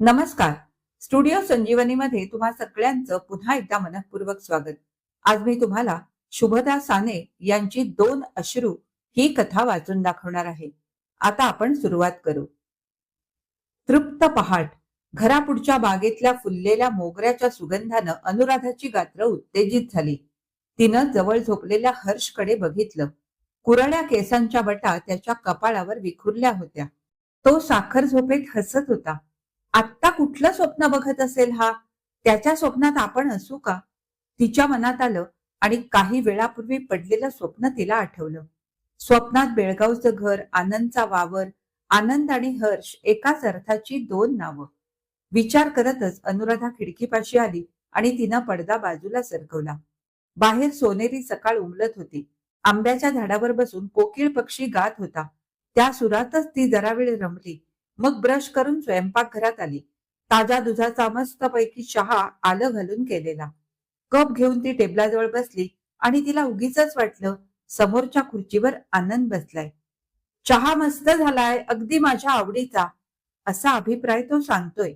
नमस्कार. स्टुडिओ संजीवनीमध्ये तुम्हा सगळ्यांचं पुन्हा एकदा मनपूर्वक स्वागत. आज मी तुम्हाला शुभदा साने यांची दोन अश्रू ही कथा वाचून दाखवणार आहे. आता आपण सुरुवात करू. तृप्त पहाट. घरापुढच्या बागेतल्या फुललेल्या मोगऱ्याच्या सुगंधानं अनुराधाची गात्र उत्तेजित झाली. तिनं जवळ झोपलेल्या हर्षकडे बघितलं. कुरळ्या केसांच्या बटा त्याच्या कपाळावर विखुरल्या होत्या. तो साखर झोपेत हसत होता. आत्ता कुठलं स्वप्न बघत असेल हा? त्याच्या स्वप्नात आपण असू का? तिच्या मनात आलं आणि काही वेळापूर्वी पडलेलं स्वप्न तिला आठवलं. स्वप्नात बेळगावचं घर आनंदचा वावर आनंद आणि हर्ष एकाच अर्थाची दोन नावं. विचार करतच अनुराधा खिडकीपाशी आली आणि तिनं पडदा बाजूला सरकवला. बाहेर सोनेरी सकाळ उमलत होती. आंब्याच्या झाडावर बसून कोकिळ पक्षी गात होता. त्या सुरातच ती जरा वेळ रमली. मग ब्रश करून स्वयंपाकघरात आली. ताजा दुधाचा मस्तपैकी चहा आलं घालून केलेला. कप घेऊन ती टेबलाजवळ बसली आणि तिला उगीच वाटलं समोरच्या खुर्चीवर आनंद बसलाय. चहा मस्त झालाय अगदी माझ्या आवडीचा असा अभिप्राय तो सांगतोय.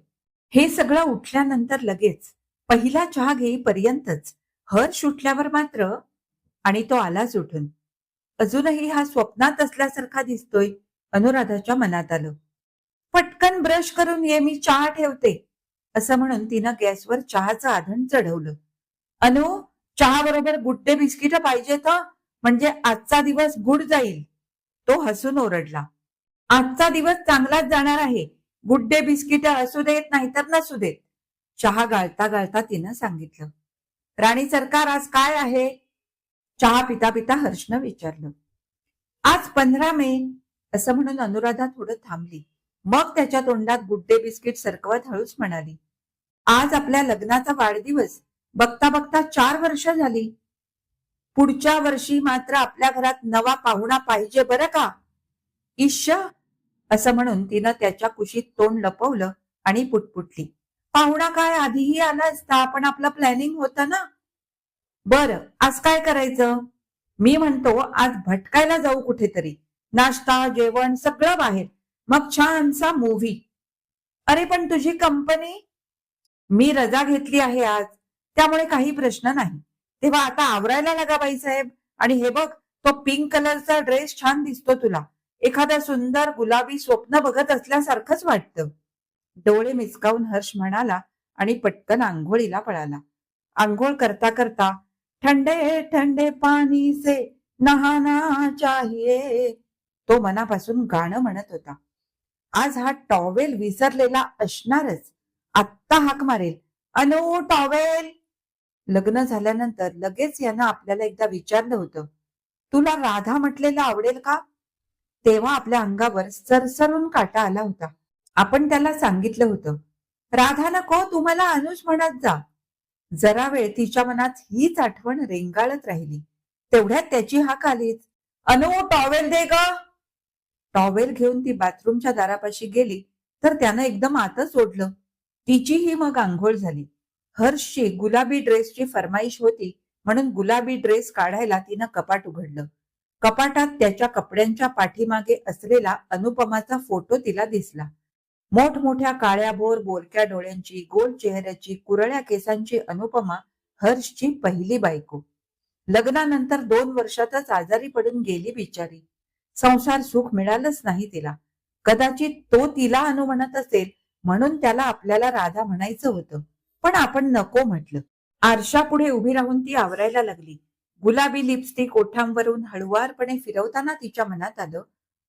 हे सगळं उठल्यानंतर लगेच पहिला चहा घेईपर्यंतच हर्ष उठल्यावर मात्र आणि तो आलाच उठून. अजूनही हा स्वप्नात असल्यासारखा दिसतोय अनुराधाच्या मनात आलं. पटकन ब्रश करून ये मी चहा ठेवते. असं म्हणून तिनं गॅसवर चहाचं आधण चढवलं. अनु चहा बरोबर गुड्डे बिस्किट पाहिजेत हं, म्हणजे आजचा दिवस गुड जाईल. तो हसून ओरडला. आजचा दिवस चांगलाच जाणार आहे. गुड्डे बिस्किट असू देत नाहीतर नसू देत. चहा गाळता गाळता तिनं सांगितलं. राणी सरकार आज काय आहे? चहा पिता पिता हर्षनं विचारलं. आज पंधरा मे असं म्हणून अनुराधा थोडं थांबली. मग त्याच्या तोंडात गुड्डे बिस्किट सरकवत हळूच म्हणाली आज आपल्या लग्नाचा वाढदिवस. बघता बघता चार वर्ष झाली. पुढच्या वर्षी मात्र आपल्या घरात नवा पाहुणा पाहिजे बरं का? ईश असं म्हणून तिनं त्याच्या कुशीत तोंड लपवलं आणि पुटपुटली. पाहुणा काय आधीही आला असता पण आपलं प्लॅनिंग होतं ना. बर आज काय करायचं? मी म्हणतो आज भटकायला जाऊ कुठेतरी. नाश्ता जेवण सगळं बाहेर. मग छानसा मूव्ही अरे पण तुझी कंपनी मी रजा घेतली आहे आज. त्यामुळे काही प्रश्न नाही. तेव्हा आता आवरायला लागा बाईसाहेब आणि हे बघ तो पिंक कलरचा ड्रेस छान दिसतो तुला. एखादा सुंदर गुलाबी स्वप्न बघत असल्यासारखंच वाटतं. डोळे मिचकावून हर्ष म्हणाला आणि पटकन आंघोळीला पळाला. आंघोळ करता करता ठंडे ठंडे पाणी से नहाना चाहिए. तो मनापासून गाणं म्हणत होता. आज हा टॉवेल विसरलेला असणारच. आत्ता हाक मारेल. अनो टॉवेल! लग्न झाल्यानंतर लगेच यानं आपल्याला एकदा विचारलं होतं. तुला राधा म्हटलेलं आवडेल का? तेव्हा आपल्या अंगावर सरसरून काटा आला होता. आपण त्याला सांगितलं होतं. राधा नको तुम्हाला अनुज म्हणत जा. जरा वेळ तिच्या मनात हीच आठवण रेंगाळत राहिली. तेवढ्यात त्याची हाक आलीच. अनु टॉवेल दे ग! टॉवेल घेऊन ती बाथरूमच्या दारापाशी गेली तर त्यानं एकदम आतच ओढलं. तिचीही मग आंघोळ झाली. हर्षची गुलाबी ड्रेसची फरमाईश होती म्हणून गुलाबी ड्रेस काढायला तिनं कपाट उघडलं. कपाटात त्याच्या कपड्यांच्या पाठीमागे असलेला अनुपमाचा फोटो तिला दिसला. मोठमोठ्या काळ्या भोर बोलक्या डोळ्यांची गोल चेहऱ्याची कुरळ्या केसांची अनुपमा हर्षची पहिली बायको. लग्नानंतर दोन वर्षातच आजारी पडून गेली बिचारी. संसार सुख मिळालंच नाही तिला. कदाचित तो तिला अनु म्हणत असेल म्हणून त्याला आपल्याला राधा म्हणायचं होतं. पण आपण नको म्हटलं. आरशापुढे उभी राहून ती आवरायला लागली. गुलाबी लिपस्टिक ओठांवरून हळुवारपणे फिरवताना तिच्या मनात आलं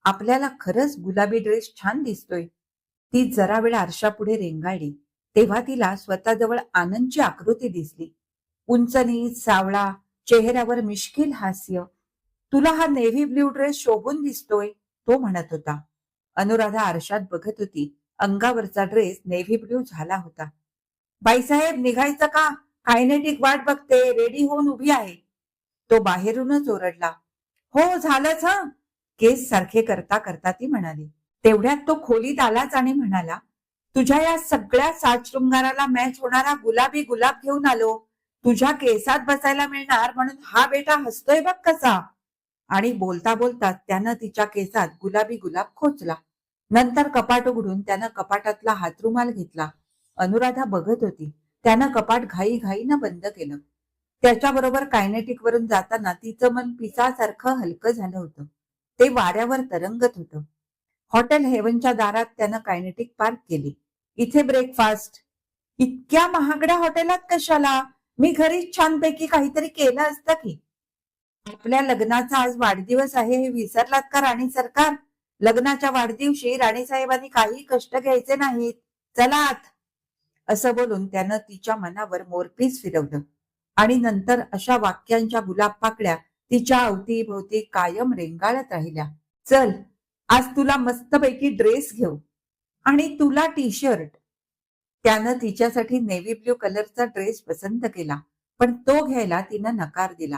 आपल्याला खरंच गुलाबी ड्रेस छान दिसतोय. ती जरा वेळ आरशापुढे रेंगाळली. तेव्हा तिला स्वतःजवळ आनंदची आकृती दिसली. उंचनी सावळा चेहऱ्यावर मिश्किल हास्य तुला हा नेव्ही ब्ल्यू ड्रेस शोभून दिसतोय तो म्हणत होता. अनुराधा आरशात बघत होती. अंगावरचा ड्रेस नेव्ही ब्ल्यू झाला होता. बाईसाहेब निघायचं का? कायनेटिक वाट बघते रेडी होऊन उभी आहे. तो बाहेरूनच ओरडला. हो झालंच हा. केस सारखे करता करता ती म्हणाली. तेवढ्यात तो खोलीत आलाच आणि म्हणाला तुझ्या या सगळ्या साजशृंगाराला मॅच होणारा गुलाबी गुलाब घेऊन आलो. तुझ्या केसात बसायला मिळणार म्हणून हा बेटा हसतोय बघ कसा. आणि बोलता बोलता त्यानं तिच्या केसात गुलाबी गुलाब खोचला. नंतर कपाट उघडून त्यानं कपाटातला हातरुमाल घेतला. अनुराधा बघत होती. त्यानं कपाट घाई घाईनं बंद केलं. त्याच्याबरोबर कायनेटिक वरून जाताना तिचं मन पिसासारखं हलकं झालं होतं. ते वाऱ्यावर तरंगत होतं. हॉटेल हेवनच्या दारात त्यानं कायनेटिक पार्क केली. इथे ब्रेकफास्ट. इतक्या महागड्या हॉटेलात कशाला? मी घरीच छानपैकी काहीतरी केलं असतं की? आपल्या लग्नाचा आज वाढदिवस आहे हे विसरलात का राणी सरकार? लग्नाच्या वाढदिवशी राणीसाहेबांनी काही कष्ट घ्यायचे नाहीत. चलात असं बोलून त्यानं तिच्या मनावर मोरपीस फिरवलं. आणि नंतर अशा वाक्यांच्या गुलाब पाकड्या तिच्या अवतीभोवती कायम रेंगाळत राहिल्या. चल आज तुला मस्तपैकी ड्रेस घेऊ. आणि तुला टी शर्ट त्यानं तिच्यासाठी नेव्ही ब्ल्यू कलरचा ड्रेस पसंत केला. पण तो घ्यायला तिनं नकार दिला.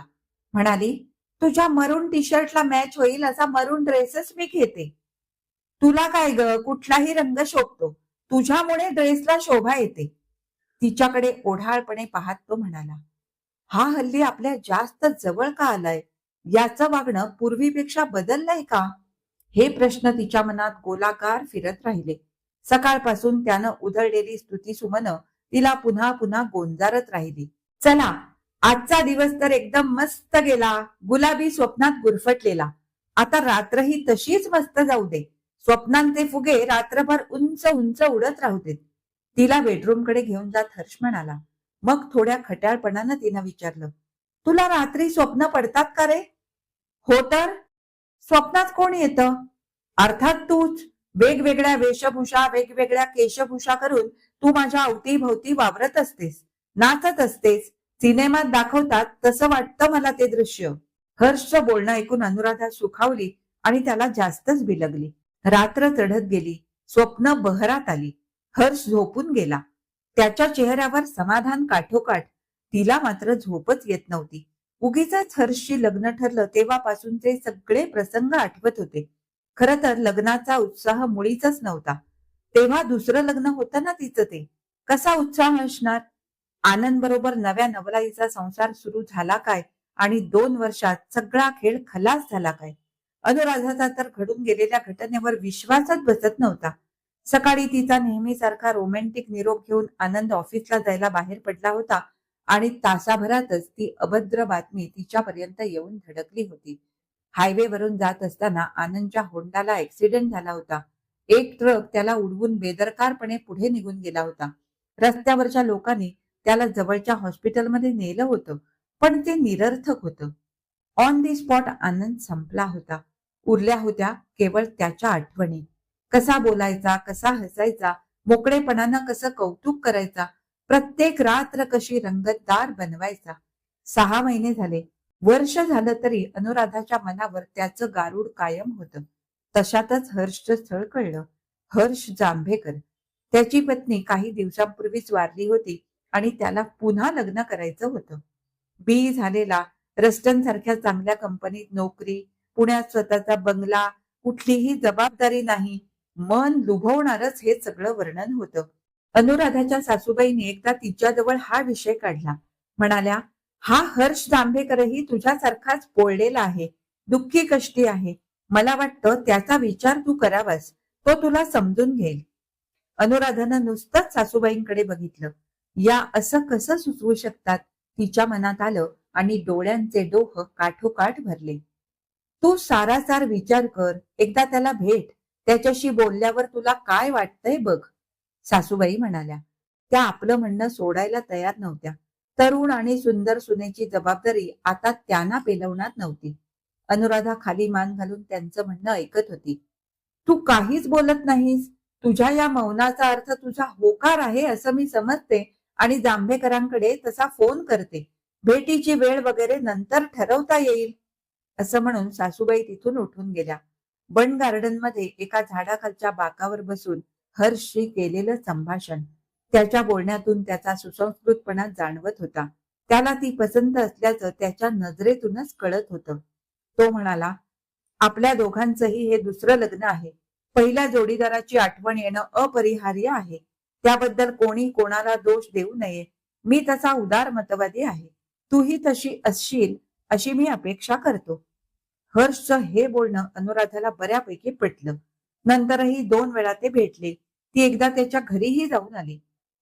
म्हणाली तुझ्या मरून टी शर्टला मॅच होईल असा मरून ड्रेसच मी घेते. तुला काय ग? कुठलाही रंग शोभतो. तुझ्यामुळे ड्रेसला शोभा येते. तिच्याकडे ओढाळपणे पाहत तो म्हणाला हा हल्ली आपल्या जास्त जवळ का आलाय? याचं वागणं पूर्वीपेक्षा बदललंय का? हे प्रश्न तिच्या मनात गोलाकार फिरत राहिले. सकाळपासून त्यानं उधळलेली स्तुती सुमन तिला पुन्हा पुन्हा गोंजारत राहिली. चला आजचा दिवस तर एकदम मस्त गेला. गुलाबी स्वप्नात गुरफटलेला. आता रात्रही तशीच मस्त जाऊ दे. स्वप्नांचे फुगे रात्रभर उंच उंच उडत राहू देत. तिला बेडरूमकडे घेऊन जात हर्ष म्हणाला मग थोड्या खट्याळपणानं तिनं विचारलं तुला रात्री स्वप्न पडतात का रे? हो तर. स्वप्नात कोण येतं? अर्थात तूच. वेगवेगळ्या वेशभूषा वेगवेगळ्या केशभूषा करून तू माझ्या अवतीभोवती वावरत असतेस. नाचत असतेस. सिनेमात दाखवतात तसं वाटतं मला ते दृश्य. हर्षचं बोलणं ऐकून अनुराधा सुखावली आणि त्याला जास्तच बिलगली. रात्र चढत गेली. स्वप्न बहरात आली. हर्ष झोपून गेला. त्याच्या चेहऱ्यावर समाधान काठोकाठ. तिला मात्र झोपच येत नव्हती. उगीच हर्षशी लग्न ठरलं तेव्हापासूनचे सगळे प्रसंग आठवत होते. खर तर लग्नाचा उत्साह मुळीच नव्हता. तेव्हा दुसरं लग्न होतं ना तिचं ते. कसा उत्साह असणार? आनंद बरोबर नव्या नवलाईचा संसार सुरू झाला काय? आणि दोन वर्षात सगळा खेळ खलास झाला काय? अनुराधाचा तर घडून गेलेल्या घटनेवर विश्वासच बसत नव्हता. सकाळी तिचा नेहमीसारखा रोमॅन्टिक निरोप घेऊन आनंद ऑफिसला जायला बाहेर पडला होता आणि तासाभरातच ती अभद्र बातमी तिच्यापर्यंत येऊन धडकली होती. हायवे वरून जात असताना आनंदच्या होंडाला ऍक्सिडेंट झाला होता. एक ट्रक त्याला उडवून बेदरकारपणे पुढे निघून गेला होता. रस्त्यावरच्या लोकांनी त्याला जवळच्या हॉस्पिटलमध्ये नेलं होतं पण ते निरर्थक होतं. ऑन दी स्पॉट आनंद संपला होता. उरल्या होत्या केवळ त्याच्या आठवणी. कसा बोलायचा कसा हसायचा मोकळेपणानं कसं कौतुक करायचा प्रत्येक रात्र कशी रंगतदार बनवायचा. सहा महिने झाले. वर्ष झालं तरी अनुराधाच्या मनावर त्याचं गारुड कायम होतं. तशातच हर्षचं स्थळ कळलं. हर्ष जांभेकर. त्याची पत्नी काही दिवसांपूर्वीच वारली होती. आणि त्याला पुन्हा लग्न करायचं होतं. बी झालेला रस्टन सारख्या चांगल्या कंपनीत नोकरी पुण्यात स्वतःचा बंगला कुठलीही जबाबदारी नाही मन लुभवणारच हे सगळं वर्णन होतं. अनुराधाच्या सासूबाईने एकदा तिच्याजवळ हा विषय काढला. म्हणाल्या हा हर्ष जांभेकरही तुझ्यासारखाच पोळलेला आहे दुःखी कष्टी आहे. मला वाटतं त्याचा विचार तू करावास तो तुला समजून घेईल. अनुराधानं नुसतंच सासूबाईंकडे बघितलं. या असं कसं सुचवू शकतात? तिच्या मनात आलं आणि डोळ्यांचे डोह काठोकाठ भरले. तू सारासार विचार कर. एकदा त्याला भेट. त्याच्याशी बोलल्यावर तुला काय वाटतंय बघ. सासूबाई म्हणाल्या त्या आपलं म्हणणं सोडायला तयार नव्हत्या. तरुण आणि सुंदर सुनेची जबाबदारी आता त्यांना पेलवणार नव्हती. अनुराधा खाली मान घालून त्यांचं म्हणणं ऐकत होती. तू काहीच बोलत नाहीस. तुझ्या या मौनाचा अर्थ तुझा होकार आहे असं मी समजते. आणि जांभेकरांकडे तसा फोन करते. भेटीची वेळ वगैरे नंतर ठरवता येईल. असं म्हणून सासूबाई तिथून उठून गेल्या. बन गार्डनमध्ये एका झाडाखालच्या बाकावर बसून हर्षशी केलेलं संभाषण. त्याच्या बोलण्यातून त्याचा सुसंस्कृतपणा जाणवत होता. त्याला ती पसंत असल्याचं त्याच्या नजरेतूनच कळत होतं. तो म्हणाला आपल्या दोघांचंही हे दुसरं लग्न आहे. पहिल्या जोडीदाराची आठवण येणं अपरिहार्य आहे. त्याबद्दल कोणी कोणाला दोष देऊ नये. मी तसा उदार मतवादी आहे. तूही तशी असशील अशी मी अपेक्षा करतो. हर्षचं हे बोलणं अनुराधाला बऱ्यापैकी पटलं. नंतरही दोन वेळा ते भेटले. ती एकदा त्याच्या घरीही जाऊन आली.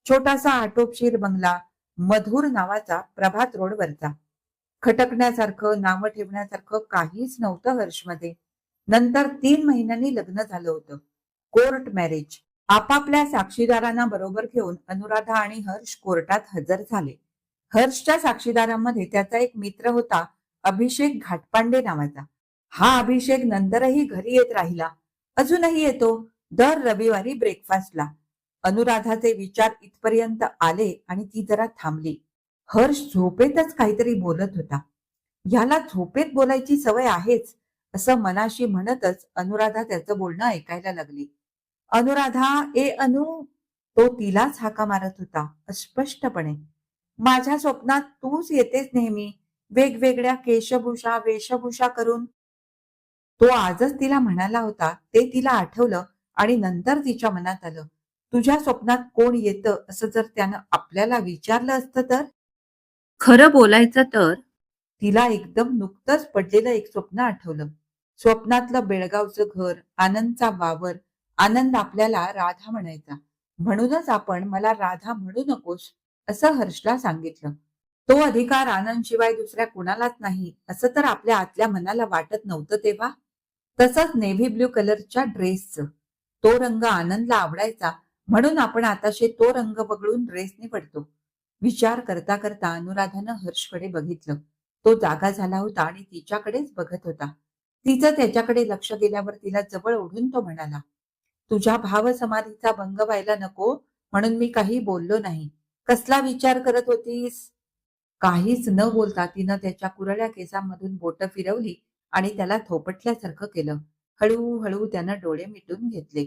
छोटासा आटोपशीर बंगला मधुर नावाचा प्रभात रोडवरचा. खटकण्यासारखं नावं ठेवण्यासारखं काहीच नव्हतं हर्षमध्ये. नंतर तीन महिन्यांनी लग्न झालं होतं. Court marriage. आपापल्या साक्षीदारांना बरोबर घेऊन अनुराधा आणि हर्ष कोर्टात हजर झाले. हर्षच्या साक्षीदारांमध्ये त्याचा एक मित्र होता अभिषेक घाटपांडे नावाचा. हा अभिषेक नंतरही घरी येत राहिला. अजूनही येतो. दर रविवारी ब्रेकफास्टला अनुराधाचे विचार इथपर्यंत आले आणि ती जरा थांबली. हर्ष झोपेतच काहीतरी बोलत होता. ह्याला झोपेत बोलायची सवय आहेच असं मनाशी म्हणतच अनुराधा त्याचं बोलणं ऐकायला लागली. अनुराधा ए अनु तो तिलाच हाका मारत होता अस्पष्टपणे. माझ्या स्वप्नात तूच येतेस नेहमी वेगवेगळ्या केशभूषा वेशभूषा करून. तो आजच तिला म्हणाला होता ते तिला आठवलं आणि नंतर तिच्या मनात आलं. तुझ्या स्वप्नात कोण येतं असं जर त्यानं आपल्याला विचारलं असतं तर? खरं बोलायचं तर? तिला एकदम नुकतंच पडलेलं एक स्वप्न आठवलं. स्वप्नातलं बेळगावचं घर आनंदचा वावर आनंद आपल्याला राधा म्हणायचा. म्हणूनच आपण मला राधा म्हणू नकोस असं हर्षला सांगितलं. तो अधिकार आनंद शिवाय दुसऱ्या कुणालाच नाही असं तर आपल्या आतल्या मनाला वाटत नव्हतं तेव्हा. तसंच नेव्ही ब्ल्यू कलरच्या ड्रेसचं. तो रंग आनंदला आवडायचा म्हणून आपण आताशे तो रंग वगळून ड्रेस निवडतो. विचार करता करता अनुराधानं हर्षकडे बघितलं. तो जागा झाला होता आणि तिच्याकडेच बघत होता. तिचं त्याच्याकडे लक्ष गेल्यावर तिला जवळ ओढून तो म्हणाला तुझ्या भाव समाधीचा भंग व्हायला नको म्हणून मी काही बोललो नाही. कसला विचार करत होतीस? काहीच न बोलता तिनं त्याच्या कुरळ्या केसांमधून बोट फिरवली आणि त्याला थोपटल्यासारखं केलं. हळूहळू त्यानं डोळे मिटून घेतले.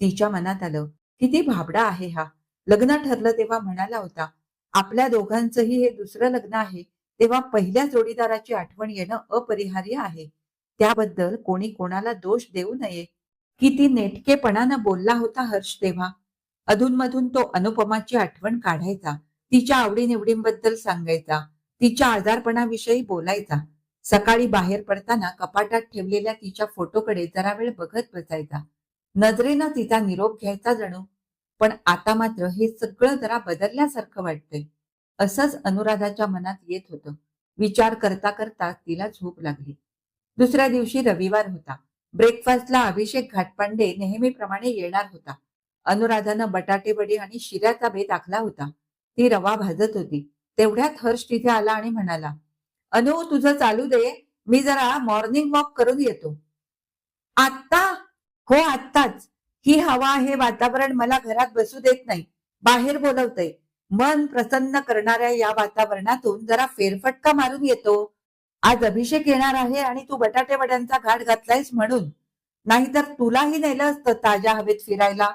तिच्या मनात आलं किती भाबडा आहे हा. लग्न ठरलं तेव्हा म्हणाला होता आपल्या दोघांचंही हे दुसरं लग्न आहे तेव्हा पहिल्या जोडीदाराची आठवण येणं अपरिहार्य आहे. त्याबद्दल कोणी कोणाला दोष देऊ नये. किती नेटकेपणानं बोलला होता हर्ष तेव्हा. अधूनमधून तो अनुपमाची आठवण काढायचा तिच्या आवडीनिवडींबद्दल सांगायचा तिच्या आजारपणाविषयी बोलायचा. सकाळी बाहेर पडताना कपाटात ठेवलेल्या तिच्या फोटोकडे जरा वेळ बघत बसायचा. नजरेनं तिचा निरोप घ्यायचा जणू पण आता मात्र हे सगळं जरा बदलल्यासारखं वाटतंय. असंच अनुराधाच्या मनात येत होतं. विचार करता करता तिला झोप लागली. दुसऱ्या दिवशी रविवार होता. ब्रेकफास्टला अभिषेक घाटपांडे नेहमीप्रमाणे येणार होता. अनुराधानं बटाटे वडी आणि शिऱ्याचा बेत आखला होता. ती रवा भाजत होती. तेवढ्यात हर्ष तिथे आला आणि म्हणाला अनु तुझं चालू दे. मी जरा मॉर्निंग वॉक करून येतो. आत्ता? हो आत्ताच. ही हवा हे वातावरण मला घरात बसू देत नाही. बाहेर बोलवतय. मन प्रसन्न करणाऱ्या या वातावरणातून जरा फेरफटका मारून येतो. आज अभिषेक येणार आहे आणि तू बटाटे वड्यांचा घाट घातलायस म्हणून. नाहीतर तुलाही नेलं असतं ताज्या हवेत फिरायला.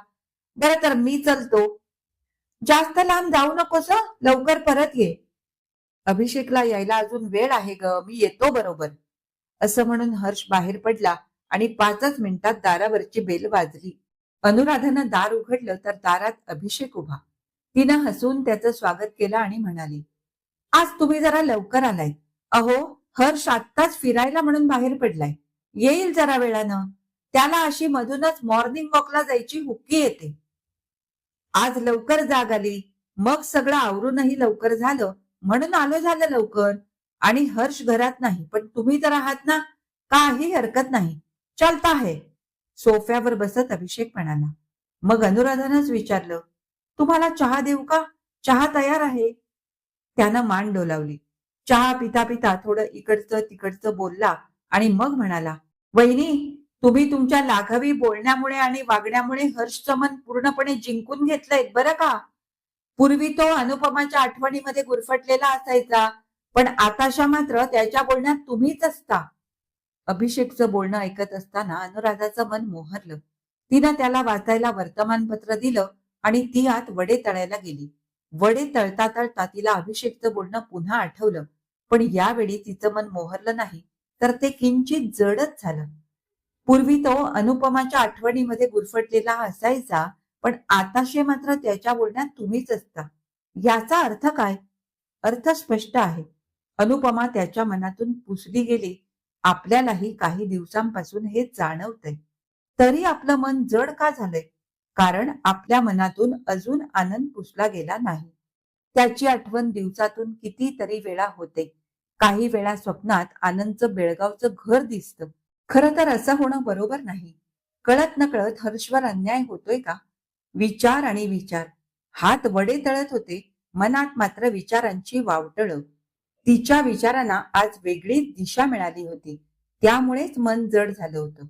बरं तर मी चलतो. जास्त लांब जाऊ नकोस लवकर परत ये. अभिषेकला यायला अजून वेळ आहे ग. मी येतो बरोबर. असं म्हणून हर्ष बाहेर पडला आणि पाचच मिनिटात दारावरची बेल वाजली. अनुराधानं दार उघडलं तर दारात अभिषेक उभा. तिनं हसून त्याचं स्वागत केलं आणि म्हणाली आज तुम्ही जरा लवकर आलाय. अहो हर्ष आत्ताच फिरायला म्हणून बाहेर पडलाय. येईल जरा वेळानं. त्याला अशी मधूनच मॉर्निंग वॉकला जायची हुक्की येते. आज लवकर जाग आली. मग सगळं आवरूनही लवकर झालं. म्हणून आलो झालं लवकर. आणि हर्ष घरात नाही. पण तुम्ही तर आहात ना? काही हरकत नाही. चालता आहे सोफ्यावर बसत अभिषेक म्हणाला. मग अनुराधानंच विचारलं तुम्हाला चहा देऊ का? चहा तयार आहे. त्यानं मान डोलावली. चहा पिता पिता थोडं इकडचं तिकडचं बोलला आणि मग म्हणाला वहिनी तुम्ही तुमच्या लाघवी बोलण्यामुळे आणि वागण्यामुळे हर्षचं मन पूर्णपणे जिंकून घेतलंय बरं का? पूर्वी तो अनुपमाच्या आठवणीमध्ये गुरफटलेला असायचा पण आताशा मात्र त्याच्या बोलण्यात तुम्हीच असता. अभिषेकचं बोलणं ऐकत असताना अनुराधाचं मन मोहरलं. तिनं त्याला वाचायला वर्तमानपत्र दिलं आणि ती आत वडे तळायला गेली. वडे तळता तळता तिला अभिषेकचं बोलणं पुन्हा आठवलं. पण यावेळी तिचं मन मोहरलं नाही तर ते किंचित जडच झालं. पूर्वी तो अनुपमाच्या आठवणीमध्ये गुरफटलेला असायचा पण आताशे मात्र त्याच्या बोलण्यात तुम्हीच असता. याचा अर्थ काय? अर्थ स्पष्ट आहे. अनुपमा त्याच्या मनातून पुसली गेली. आपल्यालाही काही दिवसांपासून हे जाणवतंय. तरी आपलं मन जड का झालंय? कारण आपल्या मनातून अजून आनंद पुसला गेला नाही. त्याची आठवण दिवसातून कितीतरी वेळा होते. काही वेळा स्वप्नात आनंदचं बेळगावचं घर दिसतं. खरं तर असं होणं बरोबर नाही. कळत नकळत हर्षवर अन्याय होतोय का? विचार आणि विचार. हात वडे तळत होते. मनात मात्र विचारांची वावटळ. तिच्या विचारांना आज वेगळीच दिशा मिळाली होती. त्यामुळेच मन जड झालं होतं.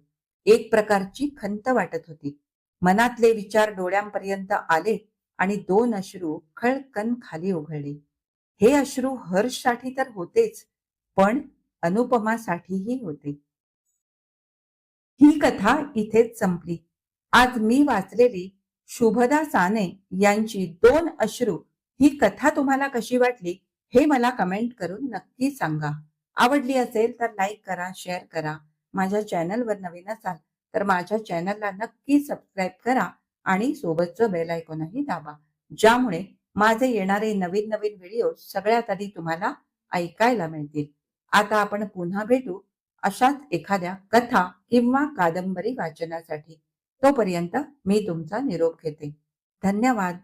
एक प्रकारची खंत वाटत होती. मनातले विचार डोळ्यांपर्यंत आले आणि दोन अश्रू खळकन खाली उघडले. हे अश्रू हर्षसाठी तर होतेच पण अनुपमासाठीही होते. ही कथा इथेच संपली. आज मी वाचलेली शुभदा साने यांची दोन अश्रू ही कथा तुम्हाला कशी वाटली हे मला कमेंट करून नक्की सांगा. आवडली असेल तर लाईक करा शेअर करा. माझ्या चॅनलवर नवीन असाल तर माझ्या चॅनलला नक्की सबस्क्राईब करा आणि सोबतचं बेल आयकॉनही दाबा ज्यामुळे माझे येणारे नवीन नवीन व्हिडिओ सगळ्यात आधी तुम्हाला ऐकायला मिळतील. आता आपण पुन्हा भेटू अशाच एखाद्या कथा किंवा कादंबरी वाचनासाठी. तोपर्यंत मी तुमचा निरोप घेते. धन्यवाद.